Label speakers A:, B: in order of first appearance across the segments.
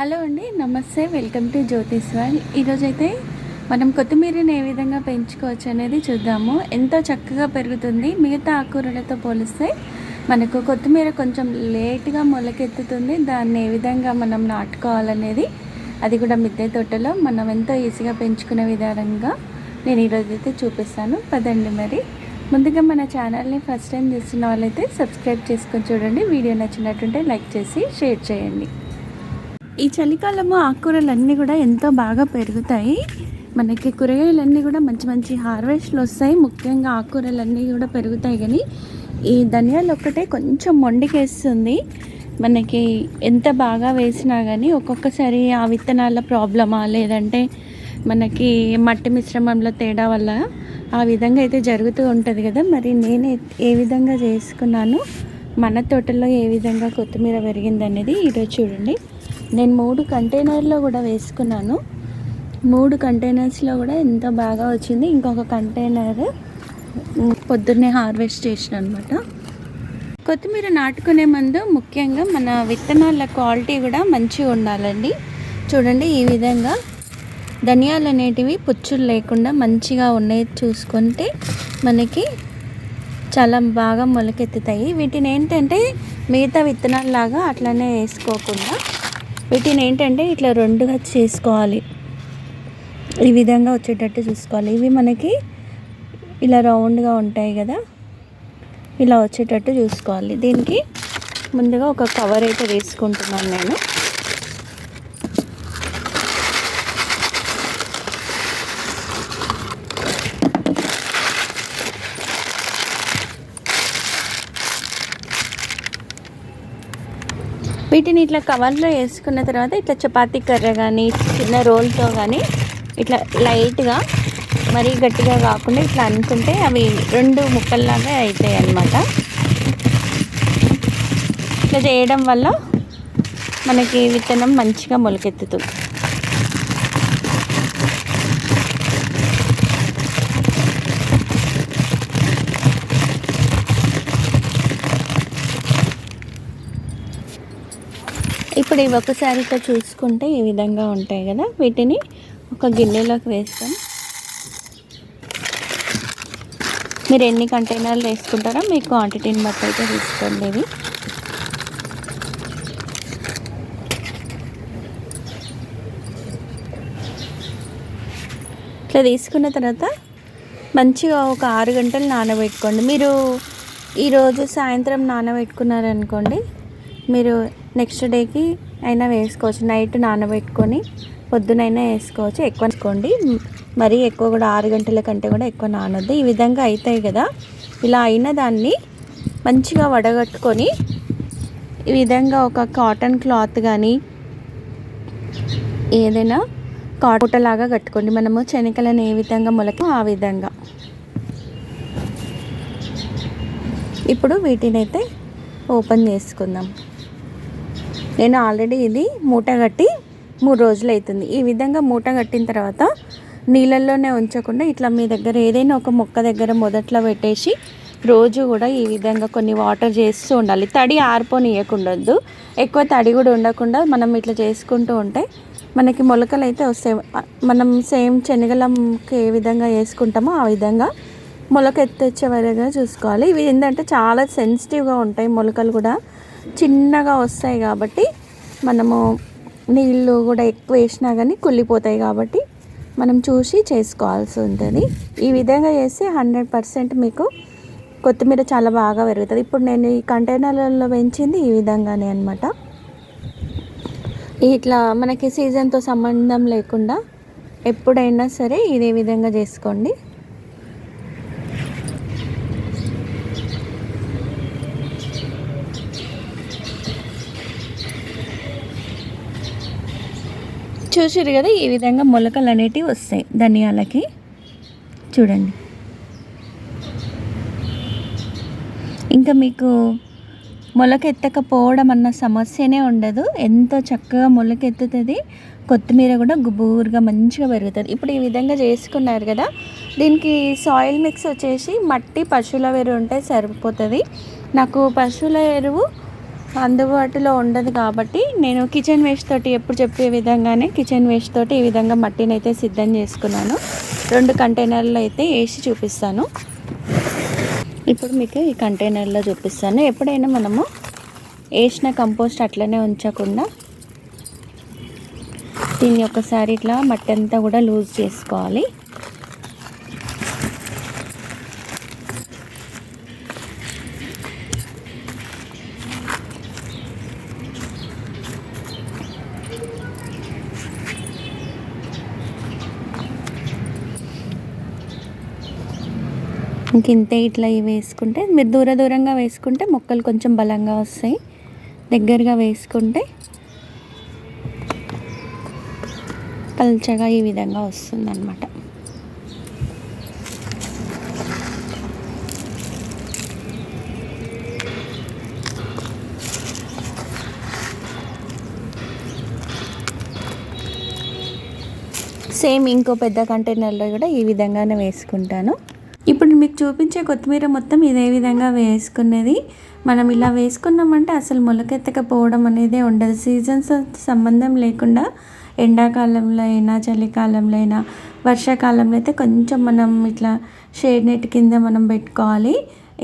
A: Hello అండి నమస్తే welcome to Jyothish wall ఈరోజైతే మనం కొత్తిమీరని ఏ విధంగా పెంచుకోవచ్చు అనేది చూద్దాము. ఎంతో చక్కగా పెరుగుతుంది. మిగతా ఆకుకూరలతో పోలిస్తే మనకు కొత్తిమీర కొంచెం లేట్గా మొలకెత్తుతుంది. దాన్ని ఏ విధంగా మనం నాటుకోవాలనేది అది కూడా మిద్దె తోటలో మనం ఎంతో ఈజీగా పెంచుకునే విధానంగా నేను ఈరోజు అయితే చూపిస్తాను. పదండి మరి. ముందుగా మన ఛానల్ని ఫస్ట్ టైం చూస్తున్న వాళ్ళైతే సబ్స్క్రైబ్ చేసుకొని చూడండి. వీడియో నచ్చినట్టుంటే లైక్ చేసి షేర్ చేయండి. ఈ చలికాలము ఆకుకూరలన్నీ కూడా ఎంతో బాగా పెరుగుతాయి. మనకి కూరగాయలన్నీ కూడా మంచి మంచి హార్వెస్ట్లు వస్తాయి. ముఖ్యంగా ఆకుకూరలన్నీ కూడా పెరుగుతాయి కానీ ఈ ధనియాలు ఒక్కటే కొంచెం మొండికేస్తుంది. మనకి ఎంత బాగా వేసినా కానీ ఒక్కొక్కసారి ఆ విత్తనాల ప్రాబ్లమా లేదంటే మనకి మట్టి మిశ్రమంలో తేడా వల్ల ఆ విధంగా అయితే జరుగుతూ ఉంటుంది కదా. మరి నేను ఏ విధంగా చేసుకున్నాను? మన తోటలో ఏ విధంగా కొత్తిమీర పెరిగింది అనేది ఈరోజు చూడండి. నేను మూడు కంటైనర్లో కూడా వేసుకున్నాను. మూడు కంటైనర్స్లో కూడా ఎంత బాగా వచ్చింది ఇంకొక కంటైనర్ పొద్దున్నే హార్వెస్ట్ చేసిన అనమాట కొత్తిమీర నాటుకునే ముందు ముఖ్యంగా మన విత్తనాల క్వాలిటీ కూడా మంచిగా ఉండాలండి. చూడండి ఈ విధంగా ధనియాలు అనేటివి పుచ్చులు లేకుండా మంచిగా ఉన్నాయి చూసుకుంటే మనకి చాలా బాగా మొలకెత్తుతాయి. వీటిని ఏంటంటే మిగతా విత్తనాలలాగా అట్లనే వేసుకోకుండా వీటిని ఏంటంటే ఇట్లా రెండుగా చేసుకోవాలి. ఈ విధంగా వచ్చేటట్టు చూసుకోవాలి. ఇవి మనకి ఇలా రౌండ్గా ఉంటాయి కదా. ఇలా వచ్చేటట్టు చూసుకోవాలి. దీనికి ముందుగా ఒక కవర్ అయితే వేసుకుంటున్నాను నేను. వీటిని ఇట్లా కవర్లో వేసుకున్న తర్వాత ఇట్లా చపాతీ కర్ర కానీ చిన్న రోల్తో కానీ ఇట్లా లైట్గా మరీ గట్టిగా కాకుండా ఇట్లా అనుకుంటే అవి రెండు ముక్కల్లాగా అవుతాయి అన్నమాట. ఇట్లా చేయడం వల్ల మనకి విత్తనం మంచిగా మొలకెత్తుతుంది. ఇప్పుడు ఇవి ఒకసారితో చూసుకుంటే ఈ విధంగా ఉంటాయి కదా. వీటిని ఒక గిన్నెలోకి వేస్తాం. మీరు ఎన్ని కంటైనర్లు వేసుకుంటారో మీ క్వాంటిటీని బట్టి అయితే తీసుకోండి ఇవి. ఇట్లా తీసుకున్న తర్వాత మంచిగా ఒక ఆరు గంటలు నానబెట్టుకోండి. మీరు ఈరోజు సాయంత్రం నానబెట్టుకున్నారనుకోండి మీరు నెక్స్ట్ డేకి అయినా వేసుకోవచ్చు. నైట్ నానబెట్టుకొని పొద్దునైనా వేసుకోవచ్చు. ఎక్కువ వేసుకోండి. మరీ ఎక్కువ కూడా ఆరు గంటల కంటే కూడా ఎక్కువ నానొద్దు. ఈ విధంగా అవుతాయి కదా. ఇలా అయిన దాన్ని మంచిగా వడగట్టుకొని ఈ విధంగా ఒక కాటన్ క్లాత్ కానీ ఏదైనా కాటలాగా కట్టుకోండి. మనము శనగలను ఏ విధంగా మొలక ఆ విధంగా. ఇప్పుడు వీటినైతే ఓపెన్ చేసుకుందాం. నేను ఆల్రెడీ ఇది మూట కట్టి మూడు రోజులు అవుతుంది. ఈ విధంగా మూట కట్టిన తర్వాత నీళ్ళల్లోనే ఉంచకుండా ఇట్లా మీ దగ్గర ఏదైనా ఒక మొక్క దగ్గర మొదట్లో పెట్టేసి రోజు కూడా ఈ విధంగా కొన్ని వాటర్ చేస్తూ ఉండాలి. తడి ఆరిపోనియకుండొద్దు. ఎక్కువ తడి కూడా ఉండకుండా మనం ఇట్లా చేసుకుంటూ ఉంటే మనకి మొలకలు అయితే వస్తాయి. మనం సేమ్ శనగలంకి ఏ విధంగా వేసుకుంటామో ఆ విధంగా మొలక ఎత్తొచ్చే వరకు చూసుకోవాలి. ఇవి ఏంటంటే చాలా సెన్సిటివ్గా ఉంటాయి మొలకలు కూడా. చిన్నగా వస్తాయి కాబట్టి మనము నీళ్ళు కూడా ఎక్కువ వేసినా కానీ కుళ్ళిపోతాయి కాబట్టి మనం చూసి చేసుకోవాల్సి ఉంటుంది. ఈ విధంగా చేస్తే హండ్రెడ్ పర్సెంట్ మీకు కొత్తిమీర చాలా బాగా పెరుగుతుంది. ఇప్పుడు నేను ఈ కంటైనర్లలో పెంచింది ఈ విధంగానే అనమాట ఇట్లా మనకి సీజన్తో సంబంధం లేకుండా ఎప్పుడైనా సరే ఇదే విధంగా చేసుకోండి. చూసారు కదా ఈ విధంగా మొలకలు అనేటివి వస్తాయి ధనియాలకి. చూడండి. ఇంకా మీకు మొలకెత్తకపోవడం అన్న సమస్యనే ఉండదు. ఎంతో చక్కగా మొలకెత్తుతుంది కొత్తిమీర కూడా గుబూరుగా మంచిగా పెరుగుతుంది. ఇప్పుడు ఈ విధంగా చేసుకున్నారు కదా దీనికి సాయిల్ మిక్స్ వచ్చేసి మట్టి పశువుల ఎరువు ఉంటే సరిపోతుంది. నాకు పశువుల ఎరువు అందుబాటులో ఉండదు కాబట్టి నేను కిచెన్ వేస్ట్ తోటి ఎప్పుడు చెప్పే విధంగానే కిచెన్ వేస్ట్ తోటి ఈ విధంగా మట్టిని అయితే సిద్ధం చేసుకున్నాను. రెండు కంటైనర్లు అయితే వేసి చూపిస్తాను. ఇప్పుడు మీకు ఈ కంటైనర్లో చూపిస్తాను. ఎప్పుడైనా మనము వేసిన కంపోస్ట్ అట్లనే ఉంచకుండా దీన్ని ఒకసారి ఇట్లా మట్టి అంతా కూడా లూజ్ చేసుకోవాలి. ఇంతే ఇట్లా ఇవి వేసుకుంటే మీరు దూర దూరంగా వేసుకుంటే మొక్కలు కొంచెం బలంగా వస్తాయి. దగ్గరగా వేసుకుంటే పల్చగా ఈ విధంగా వస్తుందన్నమాట. సేమ్ ఇంకో పెద్ద కంటైనర్లో కూడా ఈ విధంగానే వేసుకుంటాను. మీకు చూపించే కొత్తిమీర మొత్తం ఇదే విధంగా వేసుకునేది మనం ఇలా వేసుకున్నామంటే అసలు మొలకెత్తకపోవడం అనేది ఉండదు. సీజన్స్ సంబంధం లేకుండా ఎండాకాలంలో అయినా చలికాలంలో అయినా వర్షాకాలంలో అయితే కొంచెం మనం ఇట్లా షేడ్ నెట్ కింద మనం పెట్టుకోవాలి.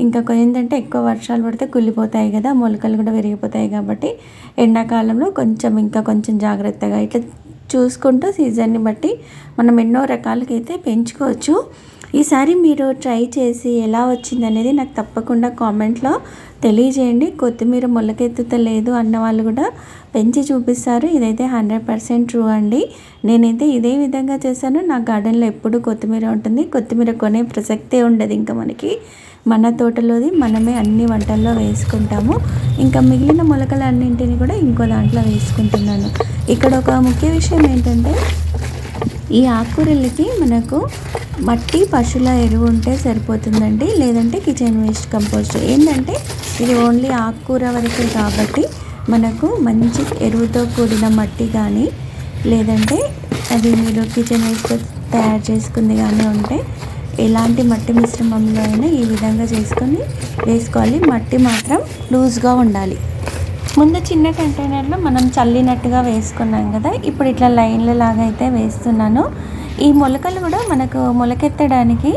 A: ఇంకా ఏంటంటే ఎక్కువ వర్షాలు పడితే కుళ్ళిపోతాయి కదా మొలకలు కూడా విరిగిపోతాయి కాబట్టి ఎండాకాలంలో కొంచెం ఇంకా కొంచెం జాగ్రత్తగా ఇట్లా చూసుకుంటూ సీజన్ని బట్టి మనం ఎన్నో రకాలకైతే పెంచుకోవచ్చు. ఈసారి మీరు ట్రై చేసి ఎలా వచ్చింది అనేది నాకు తప్పకుండా కామెంట్లో తెలియజేయండి. కొత్తిమీర మొలకెత్తుతలేదు అన్న వాళ్ళు కూడా పెంచి చూపిస్తారు. ఇదైతే హండ్రెడ్ పర్సెంట్ ట్రూ అండి. నేనైతే ఇదే విధంగా చేశాను. నా గార్డెన్లో ఎప్పుడు కొత్తిమీర ఉంటుంది. కొత్తిమీర కొనే ప్రసక్తే ఉండదు ఇంకా మనకి. మన తోటలోది మనమే అన్ని వంటల్లో వేసుకుంటాము. ఇంకా మిగిలిన మొలకలన్నింటిని కూడా ఇంకో దాంట్లో వేసుకుంటున్నాను. ఇక్కడ ఒక ముఖ్య విషయం ఏంటంటే ఈ ఆకుకూరలకి మనకు మట్టి పశువుల ఎరువు ఉంటే సరిపోతుందండి లేదంటే కిచెన్ వేస్ట్ కంపోస్ట్. ఏంటంటే ఇది ఓన్లీ ఆకుకూర వరకే కాబట్టి మనకు మంచి ఎరువుతో కూడిన మట్టి కానీ లేదంటే అది మీరు కిచెన్ వేస్ట్ తయారు చేసుకుంది కానీ ఉంటే ఎలాంటి మట్టి మిశ్రమంలో అయినా ఈ విధంగా చేసుకొని వేసుకోవాలి. మట్టి మాత్రం లూజ్గా ఉండాలి. ముందు చిన్న కంటైనర్లో మనం చల్లినట్టుగా వేసుకున్నాం కదా ఇప్పుడు ఇట్లా లైన్ల లాగా అయితే వేస్తున్నాను. ఈ మొలకలు కూడా మనకు మొలకెత్తడానికి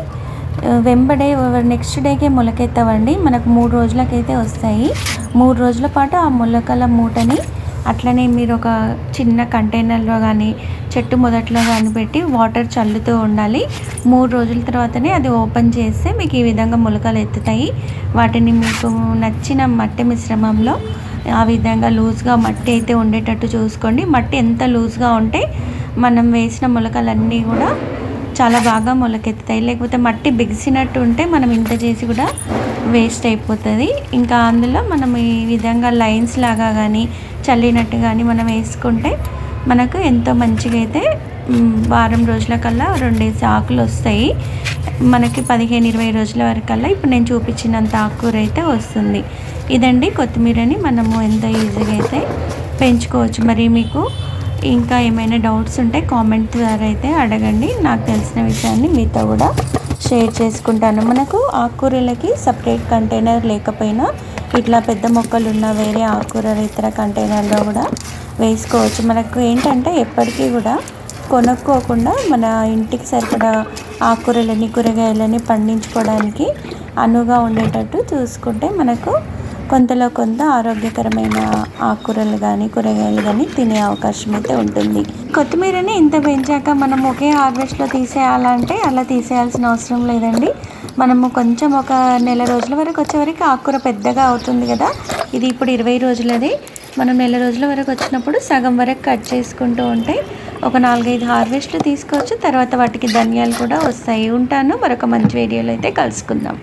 A: వెంబడే నెక్స్ట్ డేకే మొలకెత్తవండి. మనకు మూడు రోజులకైతే వస్తాయి. మూడు రోజుల పాటు ఆ మొలకల మూటని అట్లనే మీరు ఒక చిన్న కంటైనర్లో కానీ చెట్టు మొదట్లో కానీ పెట్టి వాటర్ చల్లుతూ ఉండాలి. మూడు రోజుల తర్వాతనే అది ఓపెన్ చేస్తే మీకు ఈ విధంగా మొలకలు ఎత్తుతాయి. వాటిని మీకు నచ్చిన మట్టి మిశ్రమంలో ఆ విధంగా లూజ్గా మట్టి అయితే ఉండేటట్టు చూసుకోండి. మట్టి ఎంత లూజ్గా ఉంటే మనం వేసిన మొలకలన్నీ కూడా చాలా బాగా మొలకెత్తుతాయి. లేకపోతే మట్టి బిగిసినట్టు ఉంటే మనం ఇంత చేసి కూడా వేస్ట్ అయిపోతుంది. ఇంకా అందులో మనం ఈ విధంగా లైన్స్ లాగా కానీ చల్లినట్టు కానీ మనం వేసుకుంటే మనకు ఎంతో మంచిగా అయితే వారం రోజుల కల్లా రెండేసి ఆకులు వస్తాయి. మనకి పదిహేను ఇరవై రోజుల వరకల్లా ఇప్పుడు నేను చూపించినంత ఆకుకూర అయితే వస్తుంది. ఇదండి కొత్తిమీరని మనము ఎంత ఈజీగా అయితే పెంచుకోవచ్చు. మరి మీకు ఇంకా ఏమైనా డౌట్స్ ఉంటే కామెంట్ ద్వారా అయితే అడగండి. నాకు తెలిసిన విషయాన్ని మీతో కూడా షేర్ చేసుకుంటాను. మనకు ఆకుకూరలకి సపరేట్ కంటైనర్ లేకపోయినా ఇట్లా పెద్ద మొక్కలు ఉన్న వేరే ఆకుకూరలు ఇతర కంటైనర్లో కూడా వేసుకోవచ్చు. మనకు ఏంటంటే ఎప్పటికీ కూడా కొనుక్కోకుండా మన ఇంటికి సరిపడా ఆకుకూరలని కూరగాయలని పండించుకోవడానికి అనువుగా ఉండేటట్టు చూసుకుంటే మనకు కొంతలో కొంత ఆరోగ్యకరమైన ఆకుకూరలు కానీ కూరగాయలు కానీ తినే అవకాశం అయితే ఉంటుంది. కొత్తిమీరని ఇంత పెంచాక మనం ఒకే హార్వెస్ట్లో తీసేయాలంటే అలా తీసేయాల్సిన అవసరం లేదండి. మనము కొంచెం ఒక నెల రోజుల వరకు వచ్చే వరకు ఆకుకూర పెద్దగా అవుతుంది కదా. ఇది ఇప్పుడు ఇరవై రోజులది. మనం నెల రోజుల వరకు వచ్చినప్పుడు సగం వరకు కట్ చేసుకుంటూ ఉంటే ఒక నాలుగైదు హార్వెస్ట్లు తీసుకోవచ్చు. తర్వాత వాటికి ధనియాలు కూడా వస్తాయి. ఉంటాను. మరొక మంచి వీడియోలో అయితే కలుసుకుందాం.